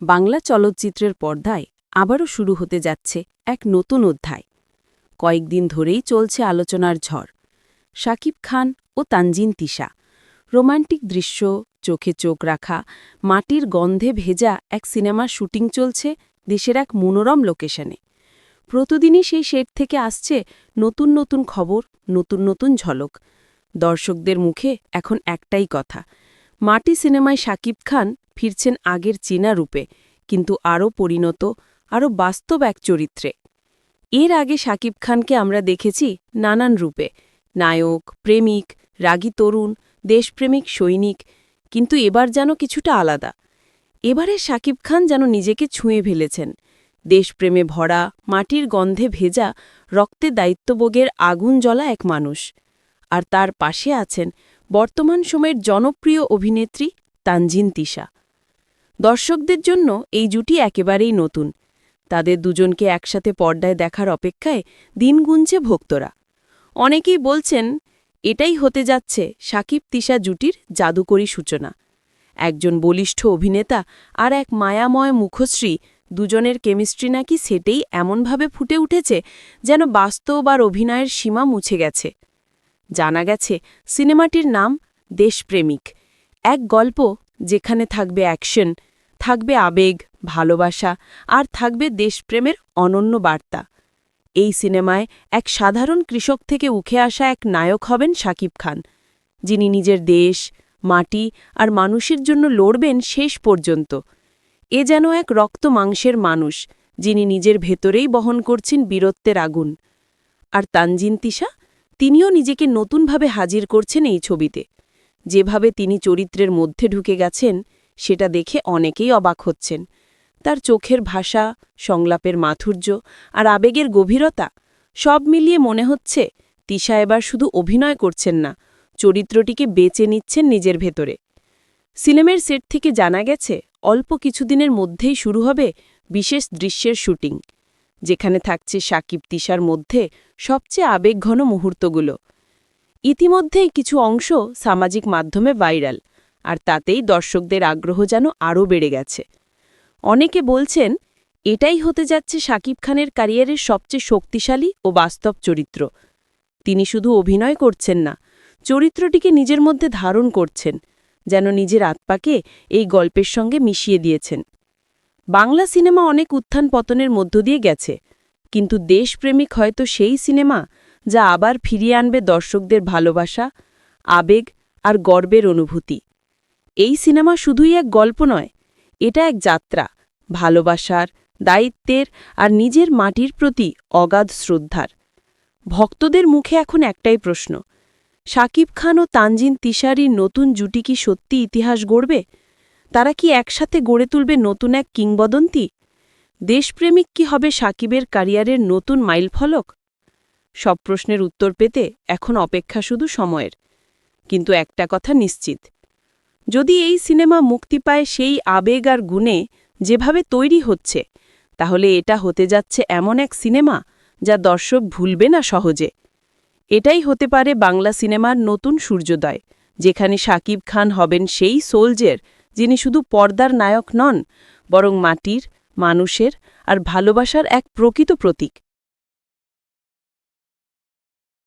বাংলা চলচ্চিত্রের পর্দায় আবারও শুরু হতে যাচ্ছে এক নতুন অধ্যায়। কয়েকদিন ধরেই চলছে আলোচনার ঝড়। শাকিব খান ও তানজিন তিশা। রোমান্টিক দৃশ্য, চোখে চোখ রাখা, মাটির গন্ধে ভেজা এক সিনেমার শুটিং চলছে দেশের এক মনোরম লোকেশনে। প্রতিদিনই সেই সেট থেকে আসছে নতুন নতুন খবর, নতুন নতুন ঝলক। দর্শকদের মুখে এখন একটাই কথা মাটি সিনেমায় শাকিব খান ফিরছেন আগের চীনা রূপে, কিন্তু আরও পরিণত, আরও বাস্তব এক চরিত্রে। এর আগে শাকিব খানকে আমরা দেখেছি নানান রূপে, নায়ক, প্রেমিক, রাগী তরুণ, দেশপ্রেমিক সৈনিক, কিন্তু এবার যেন কিছুটা আলাদা। এবারে শাকিব খান যেন নিজেকে ছুঁয়ে ফেলেছেন। দেশপ্রেমে ভরা, মাটির গন্ধে ভেজা, রক্তে দায়িত্ববোগের আগুন জ্বলা এক মানুষ। আর তার পাশে আছেন বর্তমান সময়ের জনপ্রিয় অভিনেত্রী তানজিন তিশা। দর্শকদের জন্য এই জুটি একেবারেই নতুন। তাদের দুজনকে একসাথে পর্দায় দেখার অপেক্ষায় দিন গুনছে ভক্তরা। অনেকেই বলছেন, এটাই হতে যাচ্ছে সাকিব তিশা জুটির জাদুকরী সূচনা। একজন বলিষ্ঠ অভিনেতা আর এক মায়াময় মুখশ্রী দুজনের কেমিস্ট্রি নাকি সেটেই এমনভাবে ফুটে উঠেছে যেন বাস্তব আর অভিনয়ের সীমা মুছে গেছে। জানা গেছে সিনেমাটির নাম দেশপ্রেমিক। এক গল্প যেখানে থাকবে অ্যাকশন, থাকবে আবেগ, ভালোবাসা আর থাকবে দেশপ্রেমের অনন্য বার্তা। এই সিনেমায় এক সাধারণ কৃষক থেকে উঠে আসা এক নায়ক হবেন শাকিব খান। যিনি নিজের দেশ, মাটি আর মানুষের জন্য লড়বেন শেষ পর্যন্ত। এ যেন এক রক্ত মাংসের মানুষ, যিনি নিজের ভেতরেই বহন করছেন বীরত্বের আগুন। আর তানজিন তিশা তিনিও নিজেকে নতুনভাবে হাজির করছেন এই ছবিতে। যেভাবে তিনি চরিত্রের মধ্যে ঢুকে গেছেন, সেটা দেখে অনেকেই অবাক হচ্ছেন। তার চোখের ভাষা, সংলাপের মাধুর্য আর আবেগের গভীরতা সব মিলিয়ে মনে হচ্ছে তিশা এবার শুধু অভিনয় করছেন না, চরিত্রটিকে বেঁচে নিচ্ছেন নিজের ভেতরে। সিনেমের সেট থেকে জানা গেছে, অল্প কিছুদিনের মধ্যেই শুরু হবে বিশেষ দৃশ্যের শুটিং। যেখানে থাকছে সাকিব তিশার মধ্যে সবচেয়ে আবেগঘন মুহূর্তগুলো। ইতিমধ্যেই কিছু অংশ সামাজিক মাধ্যমে ভাইরাল, আর তাতেই দর্শকদের আগ্রহ যেন আরও বেড়ে গেছে। অনেকে বলছেন, এটাই হতে যাচ্ছে সাকিব খানের ক্যারিয়ারের সবচেয়ে শক্তিশালী ও বাস্তব চরিত্র। তিনি শুধু অভিনয় করছেন না, চরিত্রটিকে নিজের মধ্যে ধারণ করছেন, যেন নিজের আত্মাকে এই গল্পের সঙ্গে মিশিয়ে দিয়েছেন। বাংলা সিনেমা অনেক উত্থান পতনের মধ্য দিয়ে গেছে, কিন্তু দেশপ্রেমিক হয়তো সেই সিনেমা যা আবার ফিরিয়ে আনবে দর্শকদের ভালোবাসা, আবেগ আর গর্বের অনুভূতি। এই সিনেমা শুধুই এক গল্প নয়, এটা এক যাত্রা, ভালোবাসার, দায়িত্বের আর নিজের মাটির প্রতি অগাধ শ্রদ্ধার। ভক্তদের মুখে এখন একটাই প্রশ্ন শাকিব খান ও তানজিন তিশারির নতুন জুটি কি সত্যি ইতিহাস গড়বে? তারা কি একসাথে গড়ে তুলবে নতুন এক কিংবদন্তি? দেশপ্রেমিক কি হবে সাকিবের ক্যারিয়ারের নতুন মাইলফলক? সব প্রশ্নের উত্তর পেতে এখন অপেক্ষা শুধু সময়ের। কিন্তু একটা কথা নিশ্চিত। যদি এই সিনেমা মুক্তি পায় সেই আবেগ আর গুণে যেভাবে তৈরি হচ্ছে, তাহলে এটা হতে যাচ্ছে এমন এক সিনেমা যা দর্শক ভুলবে না সহজে। এটাই হতে পারে বাংলা সিনেমার নতুন সূর্যোদয়, যেখানে সাকিব খান হবেন সেই সোলজের যিনি শুধু পর্দার নায়ক নন বরং মাটির মানুষের আর ভালোবাসার এক প্রকৃত প্রতীক।